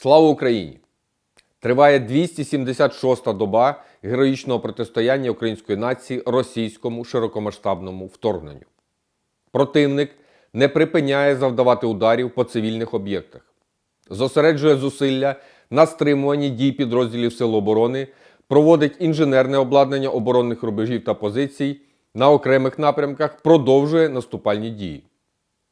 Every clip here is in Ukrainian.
Слава Україні! Триває 276-та доба героїчного протистояння української нації російському широкомасштабному вторгненню. Противник не припиняє завдавати ударів по цивільних об'єктах, зосереджує зусилля на стримуванні дій підрозділів Сил оборони, проводить інженерне обладнання оборонних рубежів та позицій на окремих напрямках, продовжує наступальні дії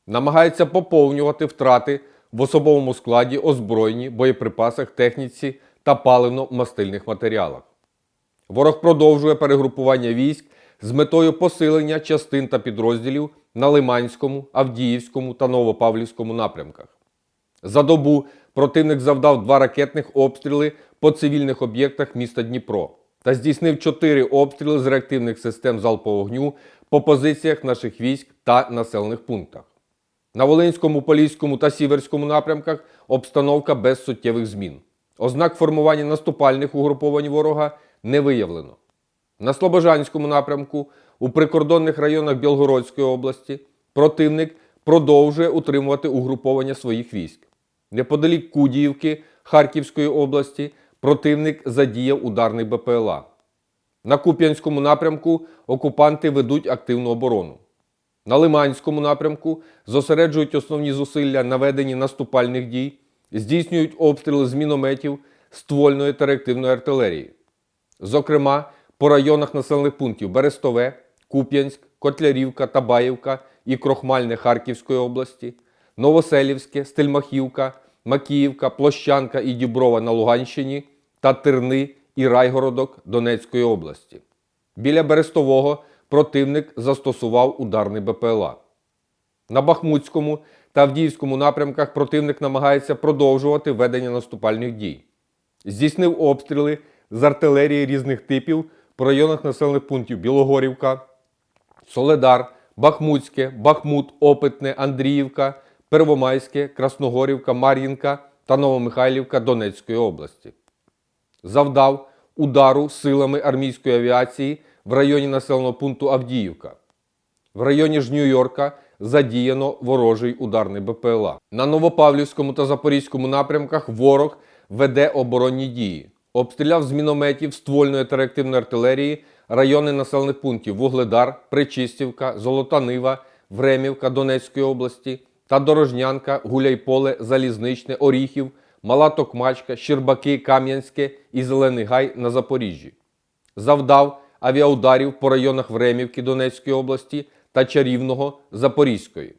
намагається поповнювати втрати в особовому складі, озброєнні, боєприпасах, техніці та паливно-мастильних матеріалах. Ворог продовжує перегрупування військ з метою посилення частин та підрозділів на Лиманському, Авдіївському та Новопавлівському напрямках. За добу противник завдав два ракетних обстріли по цивільних об'єктах міста Дніпро та здійснив чотири обстріли з реактивних систем залпового вогню по позиціях наших військ та населених пунктах. На Волинському, Поліському та Сіверському напрямках обстановка без суттєвих змін. Ознак формування наступальних угруповань ворога не виявлено. На Слобожанському напрямку у прикордонних районах Білгородської області противник продовжує утримувати угруповання своїх військ. Неподалік Кудіївки Харківської області противник задіяв ударний БПЛА. На Куп'янському напрямку окупанти ведуть активну оборону. На Лиманському напрямку зосереджують основні зусилля на веденні наступальних дій, здійснюють обстріли з мінометів, ствольної та реактивної артилерії. Зокрема, по районах населених пунктів Берестове, Куп'янськ, Котлярівка, Табаївка і Крохмальне Харківської області, Новоселівське, Стельмахівка, Макіївка, Площанка і Діброва на Луганщині та Терни і Райгородок Донецької області. Біля Берестового противник застосував ударний БПЛА. На Бахмутському та Авдіївському напрямках противник намагається продовжувати ведення наступальних дій. Здійснив обстріли з артилерії різних типів по районах населених пунктів Білогорівка, Соледар, Бахмутське, Бахмут, Опитне, Андріївка, Первомайське, Красногорівка, Мар'їнка та Новомихайлівка Донецької області. Завдав удару силами армійської авіації в районі населеного пункту Авдіївка. В районі ж Нью-Йорка задіяно ворожий ударний БПЛА. На Новопавлівському та Запорізькому напрямках ворог веде оборонні дії. Обстріляв з мінометів ствольної та реактивної артилерії райони населених пунктів Вугледар, Причистівка, Золота Нива, Времівка Донецької області та Дорожнянка, Гуляйполе, Залізничне, Оріхів, Мала Токмачка, Щербаки, Кам'янське і Зелений Гай на Запоріжжі. Завдав авіаударів по районах Времівки Донецької області та Чарівного Запорізької.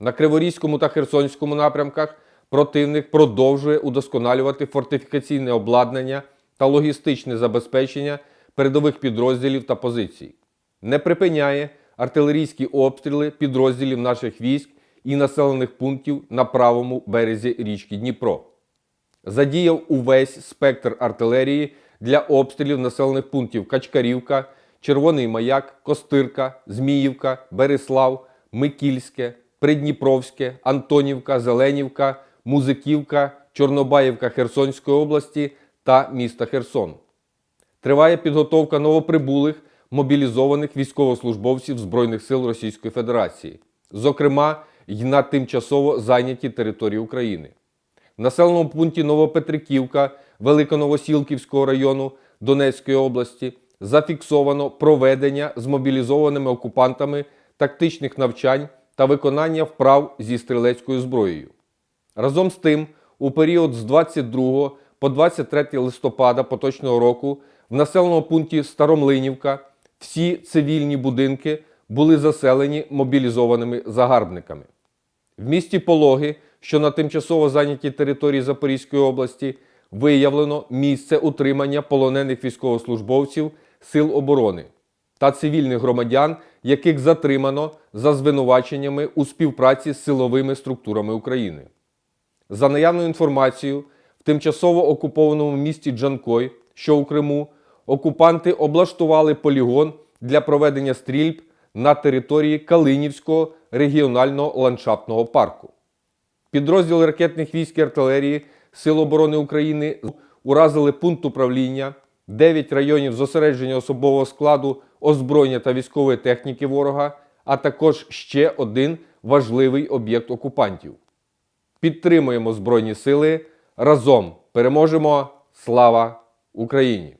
На Криворізькому та Херсонському напрямках противник продовжує удосконалювати фортифікаційне обладнання та логістичне забезпечення передових підрозділів та позицій. Не припиняє артилерійські обстріли підрозділів наших військ і населених пунктів на правому березі річки Дніпро. Задіяв увесь спектр артилерії для обстрілів населених пунктів Качкарівка, Червоний Маяк, Костирка, Зміївка, Береслав, Микільське, Придніпровське, Антонівка, Зеленівка, Музиківка, Чорнобаївка Херсонської області та міста Херсон. Триває підготовка новоприбулих мобілізованих військовослужбовців Збройних сил Російської Федерації, зокрема й на тимчасово зайняті території України. В населеному пункті Новопетриківка Великоновосілківського району Донецької області зафіксовано проведення з мобілізованими окупантами тактичних навчань та виконання вправ зі стрілецькою зброєю. Разом з тим, у період з 22 по 23 листопада поточного року в населеному пункті Старомлинівка всі цивільні будинки були заселені мобілізованими загарбниками. В місті Пологи, що на тимчасово зайнятій території Запорізької області, виявлено місце утримання полонених військовослужбовців Сил оборони та цивільних громадян, яких затримано за звинуваченнями у співпраці з силовими структурами України. За наявною інформацією, в тимчасово окупованому місті Джанкой, що у Криму, окупанти облаштували полігон для проведення стрільб на території Калинівського регіонального ландшафтного парку. Підрозділи ракетних військ і артилерії Сил оборони України уразили пункт управління, 9 районів зосередження особового складу, озброєння та військової техніки ворога, а також ще один важливий об'єкт окупантів. Підтримуємо Збройні Сили. разом переможемо! Слава Україні!